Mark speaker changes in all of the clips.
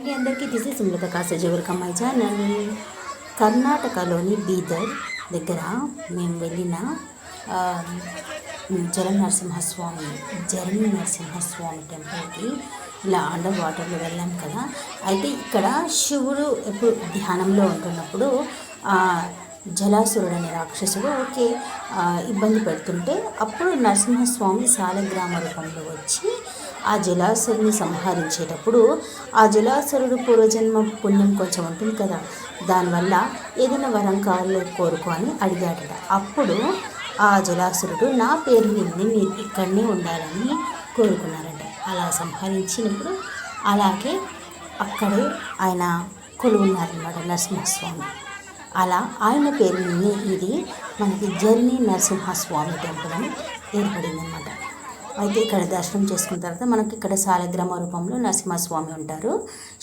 Speaker 1: అండి అందరికీ this is Sumalatha కాసేజ్ వెల్కమ్ మై ఛానల్. కర్ణాటకలోని బీదర్ దగ్గర మేము వెళ్ళిన ఆ, జల నరసింహస్వామి జర్మీ నరసింహస్వామి టెంపుల్కి ఇలా అండర్ వాటర్లో వెళ్ళాం కదా. అయితే ఇక్కడ శివుడు ఎప్పుడు ధ్యానంలో ఉంటున్నప్పుడు జలాసురుడు అనే రాక్షసుడు ఓకే ఇబ్బంది పెడుతుంటే అప్పుడు నరసింహస్వామి సాలగ్రామ రూపంలో వచ్చి ఆ జలాసురుని సంహరించేటప్పుడు ఆ జలాసురుడు పూర్వజన్మ పుణ్యం కొంచెం ఉంటుంది కదా. దానివల్ల ఏదైనా వరం కావాలో కోరుకో అని అడిగాడట. అప్పుడు ఆ జలాసురుడు నా పేరు విని మీరు ఇక్కడనే ఉండాలని కోరుకున్నారంట. అలా సంహరించినప్పుడు అలాగే అక్కడే ఆయన కొలువున్నారన్నమాట నరసింహస్వామి. అలా ఆయన పేరు విని ఇది మనకి జర్నీ నరసింహస్వామి టెంపుల్ అని ఏర్పడిందనమాట అయితే ఇక్కడ దర్శనం చేసుకున్న తర్వాత మనకి ఇక్కడ సాలగ్రామ రూపంలో నరసింహస్వామి ఉంటారు.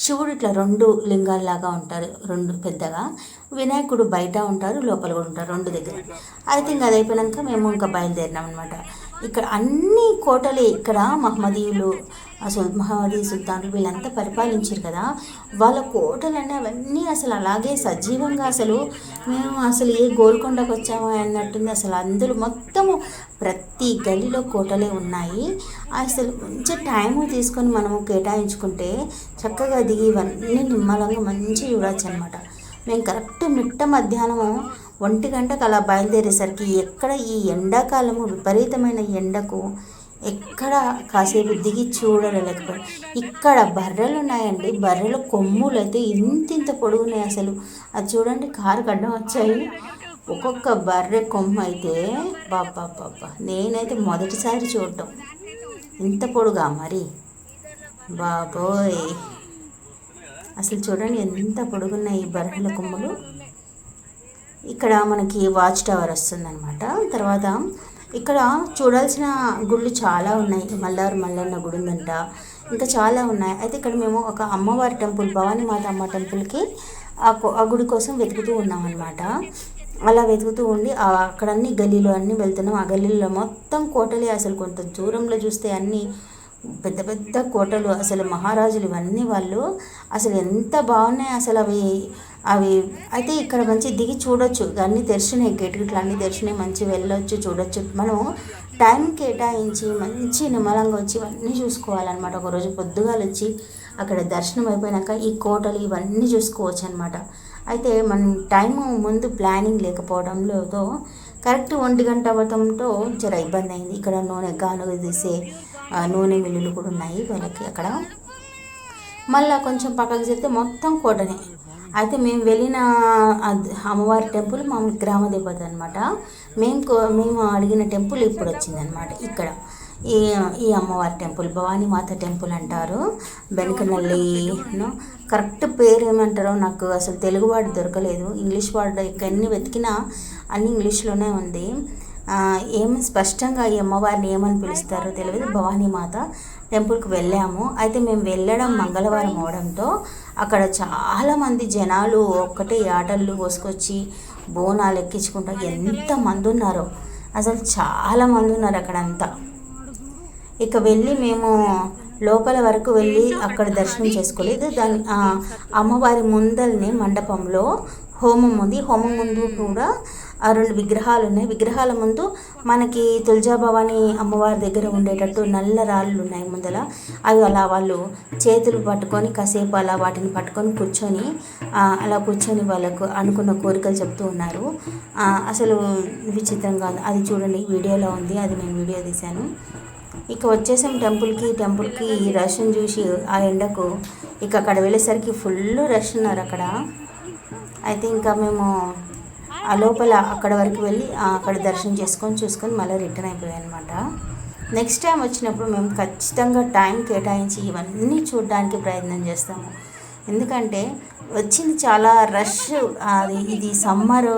Speaker 1: శివుడు ఇట్లా రెండు లింగాల్లాగా ఉంటారు రెండు పెద్దగా. వినాయకుడు బయట ఉంటారు లోపల కూడా ఉంటారు రెండు దగ్గర. అయితే ఇంకా అది అయిపోయినాక మేము ఇంకా బయలుదేరినాం అనమాట ఇక్కడ అన్ని కోటలే ఇక్కడ మహమ్మదీయులు అసలు మహమ్మదీ సుల్తాన్లు వీళ్ళంతా పరిపాలించారు కదా. వాళ్ళ కోటలన్నీ అవన్నీ అసలు అలాగే సజీవంగా అసలు మేము అసలు ఏ గోల్కొండకు వచ్చామో అన్నట్టుంది. అసలు అందులో మొత్తము ప్రతి గల్లీలో కోటలే ఉన్నాయి. అసలు మంచి టైం తీసుకొని మనము కేటాయించుకుంటే చక్కగా దిగి ఇవన్నీ నిమ్మలంగా మంచిగా చూడొచ్చు అనమాట మేము కరెక్ట్ మిట్ట మధ్యాహ్నము ఒంటి గంటకు అలా బయలుదేరేసరికి ఎక్కడ ఈ ఎండాకాలము విపరీతమైన ఎండకు ఎక్కడ కాసేపు దిగి చూడలేకపోయి ఇక్కడ బర్రెలు ఉన్నాయండి బర్రెల కొమ్ములు అయితే ఇంత ఇంత పొడుగున్నాయి అసలు. అది చూడండి కారు గడ్డం వచ్చాయి. ఒక్కొక్క బర్రె కొమ్ము అయితే బాబా బాబా నేనైతే మొదటిసారి చూడటం. ఇంత పొడుగా మరి? బాబోయ్! అసలు చూడండి ఎంత పొడుగున్నాయి ఈ బర్రెల కొమ్ములు. ఇక్కడ మనకి వాచ్ టవర్ వస్తుందన్నమాట. తర్వాత ఇక్కడ చూడాల్సిన గుళ్ళు చాలా ఉన్నాయి. మల్లారు మల్లన్న గుడి ఉందంట ఇంకా చాలా ఉన్నాయి. అయితే ఇక్కడ మేము ఒక అమ్మవారి టెంపుల్ భవానీ మాత అమ్మ టెంపుల్కి ఆ కో- ఆ గుడి కోసం వెతుకుతూ ఉన్నాం అనమాట అలా వెతుకుతూ ఉండి అక్కడ అన్ని గల్లీలో అన్నీ వెళ్తున్నాం. ఆ గల్లీలో మొత్తం కోటలే అసలు. కొంత దూరంలో చూస్తే అన్నీ పెద్ద పెద్ద కోటలు అసలు మహారాజులు ఇవన్నీ వాళ్ళు అసలు ఎంత బాగున్నాయి అసలు అవి అవి. అయితే ఇక్కడ మంచి దిగి చూడొచ్చు. అన్నీ తెరిచినాయి గేట్ గిట్లు అన్నీ తెరిచినాయి మంచి వెళ్ళొచ్చు చూడొచ్చు. మనం టైం కేటాయించి మంచి నిమ్మలంగా వచ్చి ఇవన్నీ చూసుకోవాలన్నమాట. ఒకరోజు పొద్దుగాలు వచ్చి అక్కడ దర్శనం అయిపోయినాక ఈ కోటలు ఇవన్నీ చూసుకోవచ్చు అనమాట అయితే మనం టైం ముందు ప్లానింగ్ లేకపోవడంతో కరెక్ట్ ఒంటి గంట అవ్వటంతో జర ఇబ్బంది అయింది. ఇక్కడ నూనె గానుగ తీసే నూనె మిల్లులు కూడా ఉన్నాయి వాళ్ళకి అక్కడ. మళ్ళీ కొంచెం పక్కకు చెప్తే మొత్తం కోటనే. అయితే మేము వెళ్ళిన అమ్మవారి టెంపుల్ మా గ్రామ దేవత అనమాట మేము కో- మేము అడిగిన టెంపుల్ ఇప్పుడు వచ్చిందనమాట ఇక్కడ. ఈ ఈ అమ్మవారి టెంపుల్ భవానీమాత టెంపుల్ అంటారు. బెనకనల్లి కరెక్ట్ పేరు ఏమంటారో నాకు అసలు తెలుగు వర్డ్ దొరకలేదు. ఇంగ్లీష్ వర్డ్ ఎన్ని వెతికినా అన్ని ఇంగ్లీష్లోనే ఉంది. ఏమి స్పష్టంగా ఈ అమ్మవారిని ఏమని పిలుస్తారో తెలియదు. భవానీ మాత టెంపుల్కి వెళ్ళాము. అయితే మేము వెళ్ళడం మంగళవారం అవడంతో అక్కడ చాలామంది జనాలు ఒక్కటే ఆటలు పోసుకొచ్చి బోనాలు ఎక్కించుకుంటా ఎంతమంది ఉన్నారో. అసలు చాలా మంది ఉన్నారు అక్కడంతా. ఇక వెళ్ళి మేము లోపల వరకు వెళ్ళి అక్కడ దర్శనం చేసుకోలేదు దాని అమ్మవారి ముందల్ని మండపంలో హోమం ఉంది. హోమం ముందు కూడా రెండు విగ్రహాలు ఉన్నాయి. విగ్రహాల ముందు మనకి తులజాభవాని అమ్మవారి దగ్గర ఉండేటట్టు నల్ల రాళ్ళు ఉన్నాయి ముందల. అవి అలా వాళ్ళు చేతులు పట్టుకొని కాసేపు అలా వాటిని పట్టుకొని కూర్చొని అలా కూర్చొని వాళ్ళకు అనుకున్న కోరికలు చెప్తూ ఉన్నారు. అసలు విచిత్రంగా అది చూడండి వీడియోలో ఉంది. అది నేను వీడియో తీశాను. ఇక వచ్చేసాం టెంపుల్కి. టెంపుల్కి ఈ రష్ని చూసి ఆ ఎండకు ఇక అక్కడ వెళ్ళేసరికి ఫుల్ రష్ ఉన్నారు అక్కడ. అయితే ఇంకా మేము ఆ లోపల అక్కడ వరకు వెళ్ళి అక్కడ దర్శనం చేసుకొని చూసుకొని మళ్ళీ రిటర్న్ అయిపోయాయి అనమాట నెక్స్ట్ టైం వచ్చినప్పుడు మేము ఖచ్చితంగా టైం కేటాయించి ఇవన్నీ చూడడానికి ప్రయత్నం చేస్తాము. ఎందుకంటే వచ్చింది చాలా రష్ అది ఇది సమ్మర్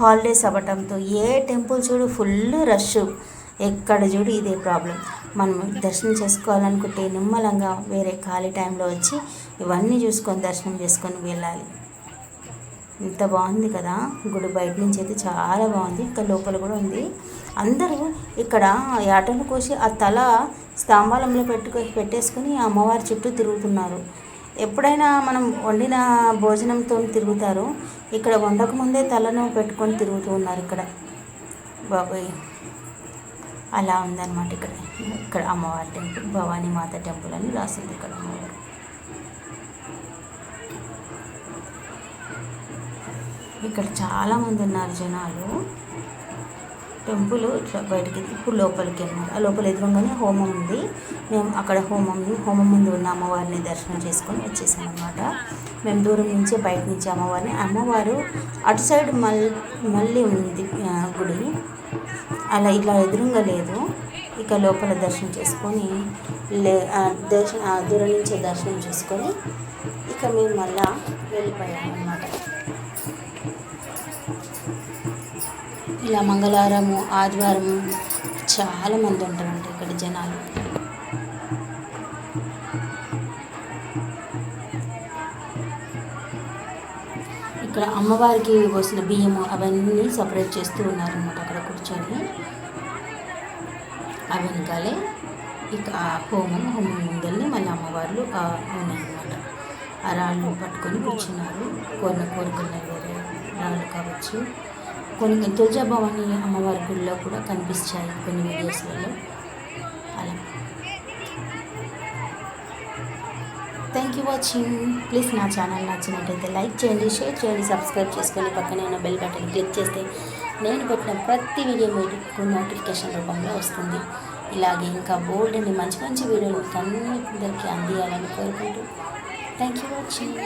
Speaker 1: హాలిడేస్ అవ్వటంతో ఏ టెంపుల్ చూడు ఫుల్ రష్ ఎక్కడ చూడు ఇదే ప్రాబ్లం మనం దర్శనం చేసుకోవాలనుకుంటే నిమ్మలంగా వేరే ఖాళీ టైంలో వచ్చి ఇవన్నీ చూసుకొని దర్శనం చేసుకొని వెళ్ళాలి. ఇంత బాగుంది కదా. గుడి బయట నుంచి అయితే చాలా బాగుంది. ఇక్కడ లోపల కూడా ఉంది. అందరూ ఇక్కడ యాటను కోసి ఆ తల స్తంభాలంలో పెట్టుకో పెట్టేసుకొని అమ్మవారి చుట్టూ తిరుగుతున్నారు. ఎప్పుడైనా మనం వండిన భోజనంతో తిరుగుతారు. ఇక్కడ వండక ముందే తలను పెట్టుకొని తిరుగుతూ ఉన్నారు ఇక్కడ. బాబాయ్. అలా ఉందన్నమాట ఇక్కడ. ఇక్కడ అమ్మవారి టెంపుల్ భవానీ మాత టెంపుల్ అని రాసింది ఇక్కడ అమ్మవారు. ఇక్కడ చాలామంది ఉన్నారు జనాలు. టెంపుల్ ఇట్లా బయటికి ఇప్పుడు లోపలికి వెళ్ళినారు. ఆ లోపల ఎదురుగానే హోమం ఉంది. మేము అక్కడ హోమం హోమం ముందు ఉన్న అమ్మవారిని దర్శనం చేసుకొని వచ్చేసాం అనమాట మేము దూరం నుంచి బయట నుంచి అమ్మవారిని అమ్మవారు అటు సైడ్ మళ్ళీ మళ్ళీ ఉంది గుడి. అలా ఇలా ఎదురుగా లేదు. ఇక లోపల దర్శనం చేసుకొని లే దర్శన దూరం నుంచి దర్శనం చేసుకొని ఇక మేము మళ్ళా వెళ్ళిపోయాం అన్నమాట. ఇలా మంగళవారము ఆదివారం చాలా మంది ఇక్కడ జనాలు. ఇక్కడ అమ్మవారికి పోసిన బియ్యము అవన్నీ సపరేట్ చేస్తూ ఉన్నారనమాట అక్కడ కూర్చొని. ఆ వెనకాలే ఇక హోమం హోమం ముందల్ని మళ్ళీ అమ్మవార్లు ఉన్నాయన్నమాట ఆ రాళ్ళు పట్టుకొని కూర్చున్నారు. కోరిన కోరికలు నెరవేరే రాళ్ళు కావచ్చు కొన్ని తులజాభవాని అమ్మవారి గుడిలో కూడా కనిపించాయి కొన్ని వీడియోస్లలో. అలా. థ్యాంక్ యూ వాచింగ్ ప్లీజ్ నా ఛానల్ నచ్చినట్టయితే లైక్ చేయండి షేర్ చేయండి సబ్స్క్రైబ్ చేసుకొని పక్కనే ఉన్న బెల్ బటన్ క్లిక్ చేస్తే నేను పెట్టిన ప్రతి వీడియో మీకు నోటిఫికేషన్ రూపంలో వస్తుంది. ఇలాగే ఇంకా బోల్డ్ అండి మంచి మంచి వీడియోలు మీకు అందరికీ అందియాలని కోరుకుంటూ. Thank you watching